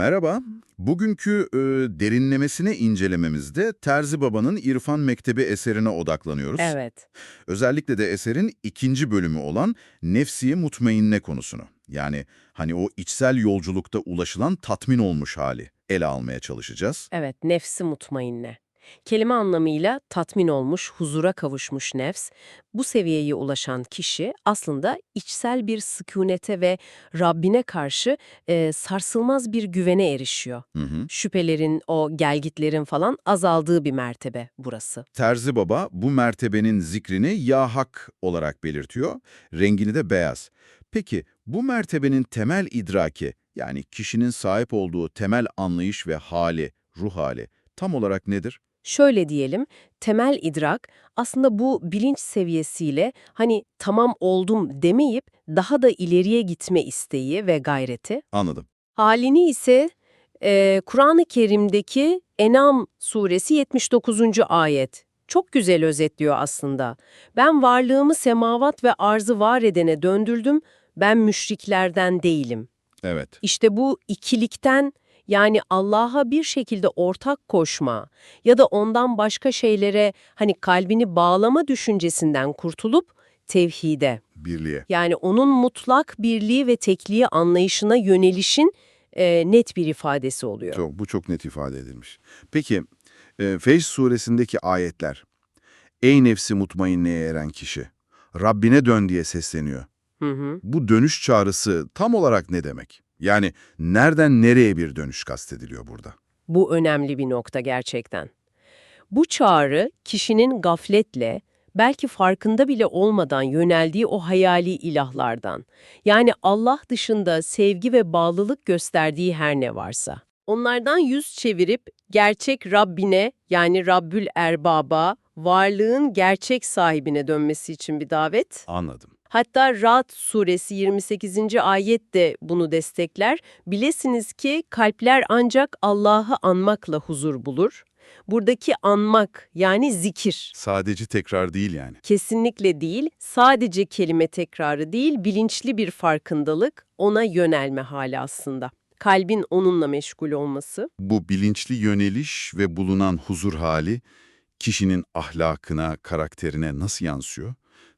Merhaba. Bugünkü e, derinlemesine incelememizde Terzi Baba'nın İrfan Mektebi eserine odaklanıyoruz. Evet. Özellikle de eserin ikinci bölümü olan Nefsi Mutmainne konusunu. Yani hani o içsel yolculukta ulaşılan tatmin olmuş hali ele almaya çalışacağız. Evet, nefsi mutmainne. Kelime anlamıyla tatmin olmuş, huzura kavuşmuş nefs, bu seviyeye ulaşan kişi aslında içsel bir sükunete ve Rabbine karşı e, sarsılmaz bir güvene erişiyor. Hı hı. Şüphelerin, o gelgitlerin falan azaldığı bir mertebe burası. Terzi Baba bu mertebenin zikrini ya hak olarak belirtiyor, rengini de beyaz. Peki bu mertebenin temel idraki yani kişinin sahip olduğu temel anlayış ve hali, ruh hali tam olarak nedir? Şöyle diyelim, temel idrak aslında bu bilinç seviyesiyle hani tamam oldum demeyip daha da ileriye gitme isteği ve gayreti. Anladım. Halini ise e, Kur'an-ı Kerim'deki Enam suresi 79. ayet. Çok güzel özetliyor aslında. Ben varlığımı semavat ve arzı var edene döndürdüm, ben müşriklerden değilim. Evet. İşte bu ikilikten yani Allah'a bir şekilde ortak koşma ya da ondan başka şeylere hani kalbini bağlama düşüncesinden kurtulup tevhide Birliğe. yani onun mutlak birliği ve tekliği anlayışına yönelişin e, net bir ifadesi oluyor. Çok, bu çok net ifade edilmiş. Peki, e, Feyz suresindeki ayetler, Ey nefsi mutmainneye eren kişi, Rabbine dön diye sesleniyor. Hı hı. Bu dönüş çağrısı tam olarak ne demek? Yani nereden nereye bir dönüş kastediliyor burada? Bu önemli bir nokta gerçekten. Bu çağrı kişinin gafletle, belki farkında bile olmadan yöneldiği o hayali ilahlardan, yani Allah dışında sevgi ve bağlılık gösterdiği her ne varsa. Onlardan yüz çevirip gerçek Rabbine yani Rabbül Erbab'a, varlığın gerçek sahibine dönmesi için bir davet. Anladım. Hatta Ra'd suresi 28. ayet de bunu destekler. Bilesiniz ki kalpler ancak Allah'ı anmakla huzur bulur. Buradaki anmak yani zikir Sadece tekrar değil yani. kesinlikle değil, sadece kelime tekrarı değil, bilinçli bir farkındalık, ona yönelme hali aslında. Kalbin onunla meşgul olması. Bu bilinçli yöneliş ve bulunan huzur hali kişinin ahlakına, karakterine nasıl yansıyor?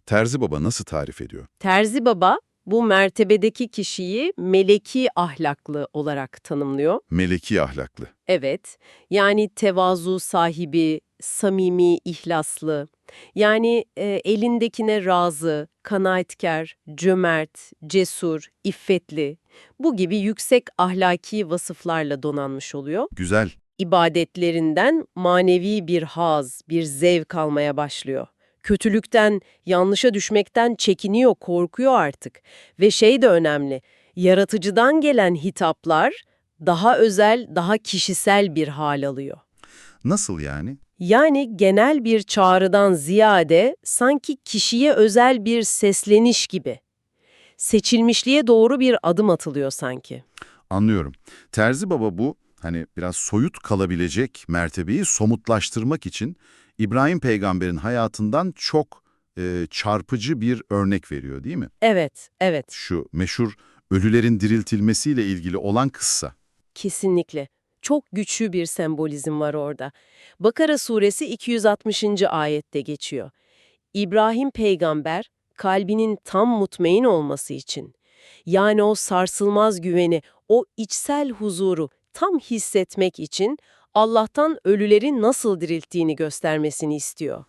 Terzi Baba nasıl tarif ediyor? Terzi Baba bu mertebedeki kişiyi meleki ahlaklı olarak tanımlıyor. Meleki ahlaklı. Evet, yani tevazu sahibi, samimi, ihlaslı. Yani e, elindekine razı, kanaatkar, cömert, cesur, iffetli. Bu gibi yüksek ahlaki vasıflarla donanmış oluyor. Güzel. İbadetlerinden manevi bir haz, bir zevk almaya başlıyor. Kötülükten, yanlışa düşmekten çekiniyor, korkuyor artık. Ve şey de önemli, yaratıcıdan gelen hitaplar daha özel, daha kişisel bir hal alıyor. Nasıl yani? Yani genel bir çağrıdan ziyade sanki kişiye özel bir sesleniş gibi. Seçilmişliğe doğru bir adım atılıyor sanki. Anlıyorum. Terzi Baba bu hani biraz soyut kalabilecek mertebeyi somutlaştırmak için İbrahim peygamberin hayatından çok e, çarpıcı bir örnek veriyor değil mi? Evet, evet, Şu meşhur ölülerin diriltilmesiyle ilgili olan kıssa. kesinlikle. Çok güçlü bir sembolizm var orada. Bakara suresi 260. ayette geçiyor. İbrahim peygamber kalbinin tam mutmain olması için, yani o sarsılmaz güveni, o içsel huzuru tam hissetmek için Allah'tan ölüleri nasıl dirilttiğini göstermesini istiyor.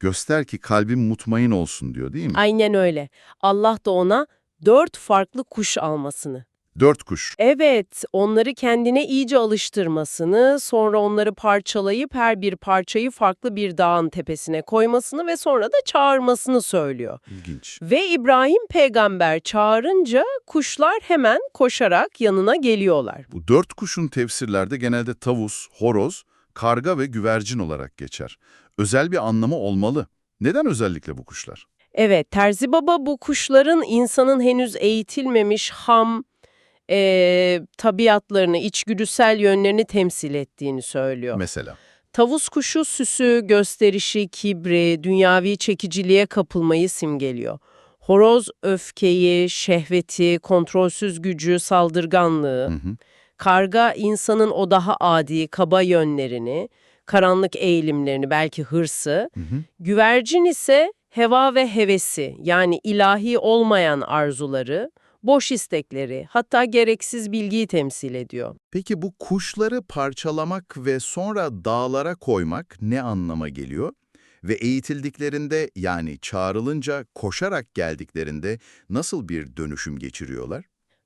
Göster ki kalbim mutmain olsun diyor değil mi? Aynen öyle. Allah da ona dört farklı kuş almasını, Dört kuş. Evet, onları kendine iyice alıştırmasını, sonra onları parçalayıp her bir parçayı farklı bir dağın tepesine koymasını ve sonra da çağırmasını söylüyor. İlginç. Ve İbrahim peygamber çağırınca kuşlar hemen koşarak yanına geliyorlar. Bu dört kuşun tefsirlerde genelde tavus, horoz, karga ve güvercin olarak geçer. Özel bir anlamı olmalı. Neden özellikle bu kuşlar? Evet, Terzi Baba bu kuşların insanın henüz eğitilmemiş ham eee, tabiatlarını, içgüdüsel yönlerini temsil ettiğini söylüyor. Mesela. Tavus kuşu süsü, gösterişi, kibri, dünyavi çekiciliğe kapılmayı simgeliyor. Horoz öfkeyi, şehveti, kontrolsüz gücü, saldırganlığı. Hı hı. Karga insanın o daha adi, kaba yönlerini, karanlık eğilimlerini, belki hırsı. Güvercin ise heva ve hevesi yani ilahi olmayan arzuları, boş istekleri, hatta gereksiz bilgiyi temsil ediyor. Peki bu kuşları parçalamak ve sonra dağlara koymak ne anlama geliyor? Ve eğitildiklerinde yani çağrılınca koşarak geldiklerinde nasıl bir dönüşüm geçiriyorlar?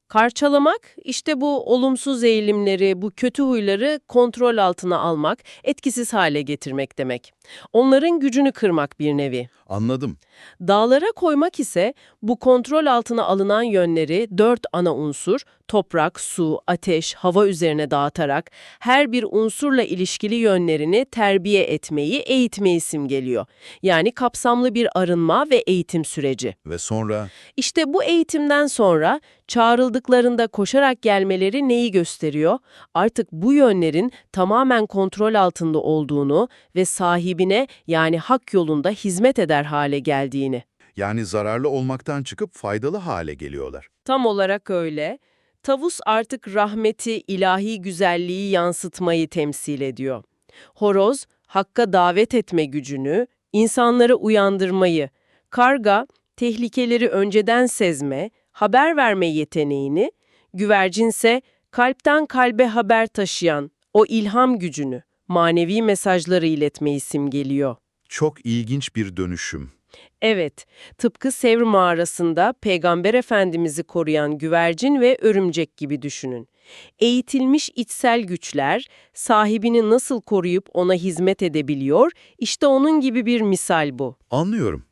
Karçalamak, işte bu olumsuz eğilimleri, bu kötü huyları kontrol altına almak, etkisiz hale getirmek demek. Onların gücünü kırmak bir nevi. Anladım. Dağlara koymak ise bu kontrol altına alınan yönleri dört ana unsur, toprak, su, ateş, hava üzerine dağıtarak her bir unsurla ilişkili yönlerini terbiye etmeyi, eğitmeyi simgeliyor. Yani kapsamlı bir arınma ve eğitim süreci. Ve sonra İşte bu eğitimden sonra çağrıldıklarında koşarak gelmeleri neyi gösteriyor? Artık bu yönlerin tamamen kontrol altında olduğunu ve sahibine yani hak yolunda hizmet eder hale geldiğini. yani zararlı olmaktan çıkıp faydalı hale geliyorlar. Tam olarak öyle. Tavus artık rahmeti, ilahi güzelliği yansıtmayı temsil ediyor. Horoz, hakka davet etme gücünü, insanları uyandırmayı, karga, tehlikeleri önceden sezme, haber verme yeteneğini, güvercinse kalpten kalbe haber taşıyan o ilham gücünü, manevi mesajları iletmeyi simgeliyor. Çok ilginç bir dönüşüm. Evet, tıpkı Sevr mağarasında Peygamber Efendimiz'i koruyan güvercin ve örümcek gibi düşünün. Eğitilmiş içsel güçler sahibini nasıl koruyup ona hizmet edebiliyor, işte onun gibi bir misal bu. Anlıyorum.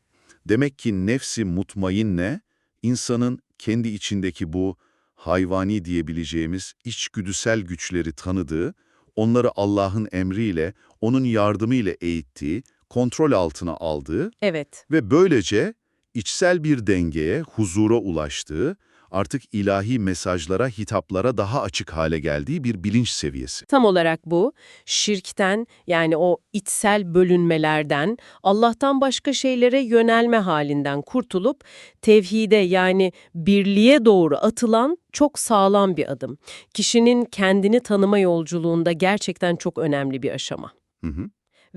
Demek ki nefsi mutmainne, insanın kendi içindeki bu hayvani diyebileceğimiz içgüdüsel güçleri tanıdığı, onları Allah'ın emriyle, onun yardımıyla eğittiği, kontrol altına aldığı Evet, ve böylece içsel bir dengeye, huzura ulaştığı, artık ilahi mesajlara, hitaplara daha açık hale geldiği bir bilinç seviyesi. tam olarak bu. Şirkten yani o içsel bölünmelerden, Allah'tan başka şeylere yönelme halinden kurtulup tevhide yani birliğe doğru atılan çok sağlam bir adım. Kişinin kendini tanıma yolculuğunda gerçekten çok önemli bir aşama. Hı hı.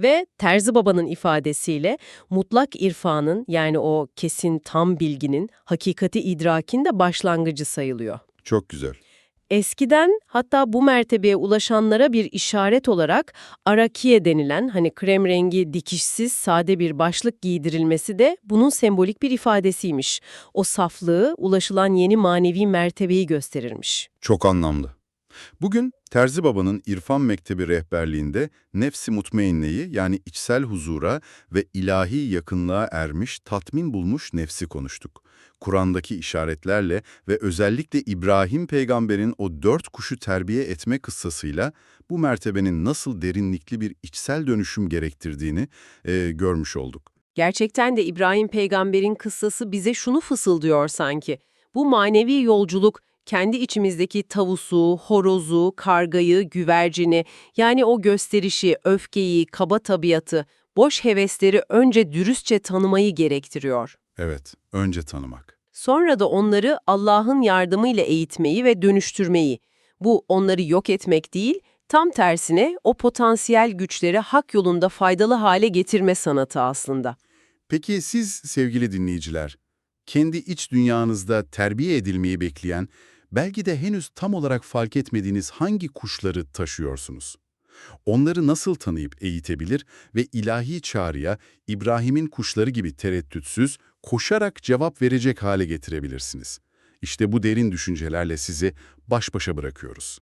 Ve Terzi Baba'nın ifadesiyle mutlak irfanın yani o kesin tam bilginin hakikati idrakin de başlangıcı sayılıyor. Çok güzel. Eskiden hatta bu mertebeye ulaşanlara bir işaret olarak arakiye denilen hani krem rengi dikişsiz sade bir başlık giydirilmesi de bunun sembolik bir ifadesiymiş. O saflığı ulaşılan yeni manevi mertebeyi gösterirmiş. Çok anlamlı. Bugün Terzi Baba'nın İrfan Mektebi rehberliğinde nefsi mutmainneyi yani içsel huzura ve ilahi yakınlığa ermiş, tatmin bulmuş nefsi konuştuk. Kur'an'daki işaretlerle ve özellikle İbrahim peygamberin o dört kuşu terbiye etme kıssasıyla bu mertebenin nasıl derinlikli bir içsel dönüşüm gerektirdiğini e, görmüş olduk. Gerçekten de İbrahim peygamberin kıssası bize şunu fısıldıyor sanki. Bu manevi yolculuk kendi içimizdeki tavusu, horozu, kargayı, güvercini yani o gösterişi, öfkeyi, kaba tabiatı, boş hevesleri önce dürüstçe tanımayı gerektiriyor. Evet, önce tanımak. Sonra da onları Allah'ın yardımıyla eğitmeyi ve dönüştürmeyi. Bu onları yok etmek değil, tam tersine o potansiyel güçleri hak yolunda faydalı hale getirme sanatı aslında. Peki siz sevgili dinleyiciler, kendi iç dünyanızda terbiye edilmeyi bekleyen, belki de henüz tam olarak fark etmediğiniz hangi kuşları taşıyorsunuz? Onları nasıl tanıyıp eğitebilir ve ilahi çağrıya İbrahim'in kuşları gibi tereddütsüz, koşarak cevap verecek hale getirebilirsiniz? İşte bu derin düşüncelerle sizi baş başa bırakıyoruz.